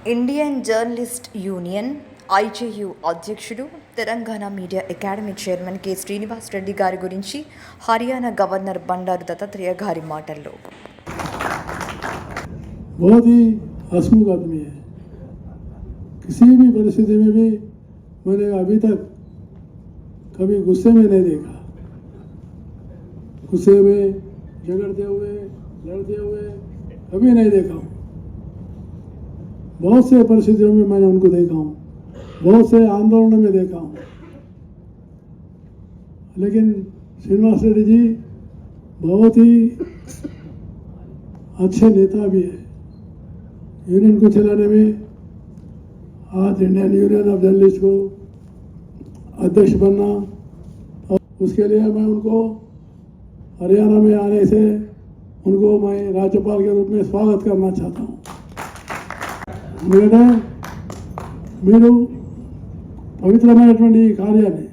Indian journalist union IJU అధ్యక్షుడు Telangana media academy chairman K Srinivas Reddy గారి గురించి Haryana governor Bandaru Dattatreya గారి మాటల్లో बहुत ही हसमुख आदमी है किसी भी परिस्थिति में भी मैंने अभी तक कभी गुस्से में नहीं देखा गुस्से में झगड़ते हुए लड़ते हुए कभी नहीं देखा हूँ बहुत से परिस्थितियों में मैंने उनको देखा हूँ। बहुत से आंदोलनों में देखा हूँ। लेकिन श्रीनिवास रेड्डी जी बहुत ही अच्छे नेता भी है। यूनियन को चलाने में आज इंडियन यूनियन ऑफ़ जर्नलिस्ट को अध्यक्ष बनना और उसके लिए मैं उनको हरियाणा में आने से उनको मैं राज्यपाल के रूप में स्वागत करना चाहता हूँ। ఎందుకంటే మీరు పవిత్రమైనటువంటి ఈ కార్యాన్ని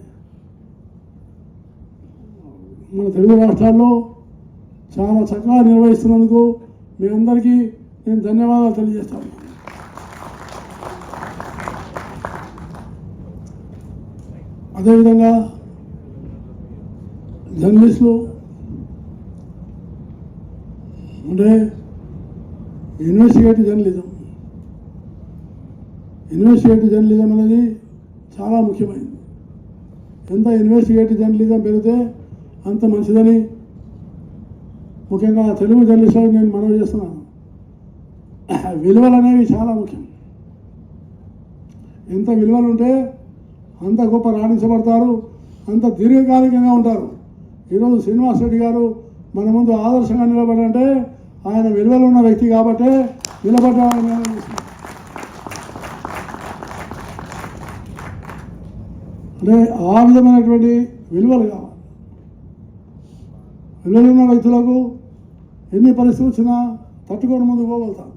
మన తెలుగు రాష్ట్రాల్లో చాలా చక్కగా నిర్వహిస్తున్నందుకు మీ అందరికీ నేను ధన్యవాదాలు తెలియజేస్తాను. అదేవిధంగా జర్నలిస్టులు అంటే ఇన్వెస్టిగేటివ్ జర్నలిజం. ఇన్వెస్టిగేటివ్ జర్నలిజం అనేది చాలా ముఖ్యమైనది. ఎంత ఇన్వెస్టిగేటివ్ జర్నలిజం పెరిగితే అంత మంచిదని ముఖ్యంగా తెలుగు జర్నలిస్టులకు నేను మనవి చేస్తున్నాను. విలువలు అనేవి చాలా ముఖ్యం. ఎంత విలువలు ఉంటే అంత గొప్ప రాణించబడతారు అంత దీర్ఘకాలికంగా ఉంటారు. ఈరోజు శ్రీనివాస్ రెడ్డి గారు మన ముందు ఆదర్శంగా నిలబడంటే ఆయన విలువలు ఉన్న వ్యక్తి కాబట్టే నిలబడ్డామని నేను అనుకుంటున్నాను. అంటే ఆ విధమైనటువంటి విలువలు కావాలి. విలువలు ఉన్న ఎన్ని పరిస్థితులు వచ్చినా తట్టుకొని ముందుకు పోగలుగుతాం.